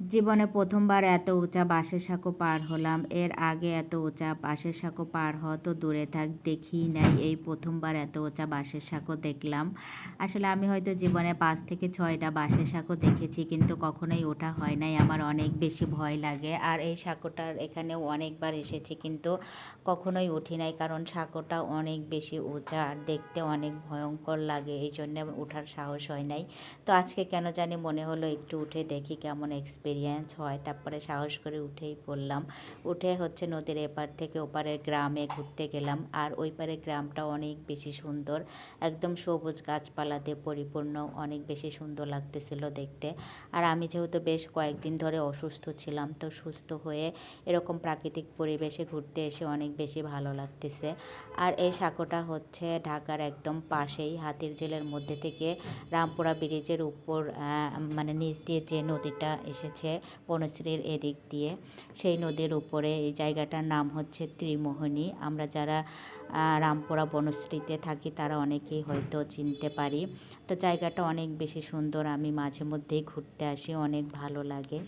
জীবনে প্রথমবার এত উঁচা বাঁশের সাঁকো পার হলাম। এর আগে এত উঁচা বাঁশের সাঁকো পার হওয়া তো দূরে থাক, দেখি নাই। এই প্রথমবার এত উঁচা বাঁশের সাঁকো দেখলাম। আসলে আমি হয়তো জীবনে পাঁচ থেকে ছয়টা বাঁশের সাঁকো দেখেছি, কিন্তু কখনোই ওঠা হয় নাই। আমার অনেক বেশি ভয় লাগে। আর এই সাঁকোটার এখানেও অনেকবার এসেছি, কিন্তু কখনোই উঠি নাই, কারণ সাঁকোটা অনেক বেশি উঁচা আর দেখতে অনেক ভয়ঙ্কর লাগে। এই জন্য ওঠার সাহস হয় নাই। তো আজকে কেন জানি মনে হলো একটু উঠে দেখি কেমন এক্সপিরিয়েন্স হয়। তারপরে সাহস করে উঠেই পড়লাম। উঠে হচ্ছে নদীর এপার থেকে ওপারের গ্রামে ঘুরতে গেলাম। আর ওই পারের গ্রামটা অনেক বেশি সুন্দর। একদম সবুজ গাছপালাতে পরিপূর্ণ, অনেক বেশি সুন্দর লাগতেছিল দেখতে। আর আমি যেহেতু বেশ কয়েকদিন ধরে অসুস্থ ছিলাম, তো সুস্থ হয়ে এরকম প্রাকৃতিক পরিবেশে ঘুরতে এসে অনেক বেশি ভালো লাগতেছে। আর এই সাঁকোটা হচ্ছে ঢাকার একদম পাশেই। হাতির জেলের মধ্যে থেকে রামপুরা ব্রিজের উপর মানে নিচ দিয়ে যে নদীটা এসেছে বনশ্রীর এদিক দিয়ে। সেই নদীর উপরে এই জায়গাটার নাম হচ্ছে ত্রিমোহনী। আমরা যারা রামপুরা বনশ্রীতে থাকি তারা অনেকেই হয়তো চিনতে পারি। তো জায়গাটা অনেক বেশি সুন্দর। আমি মাঝে মধ্যেই ঘুরতে আসি, অনেক ভালো লাগে।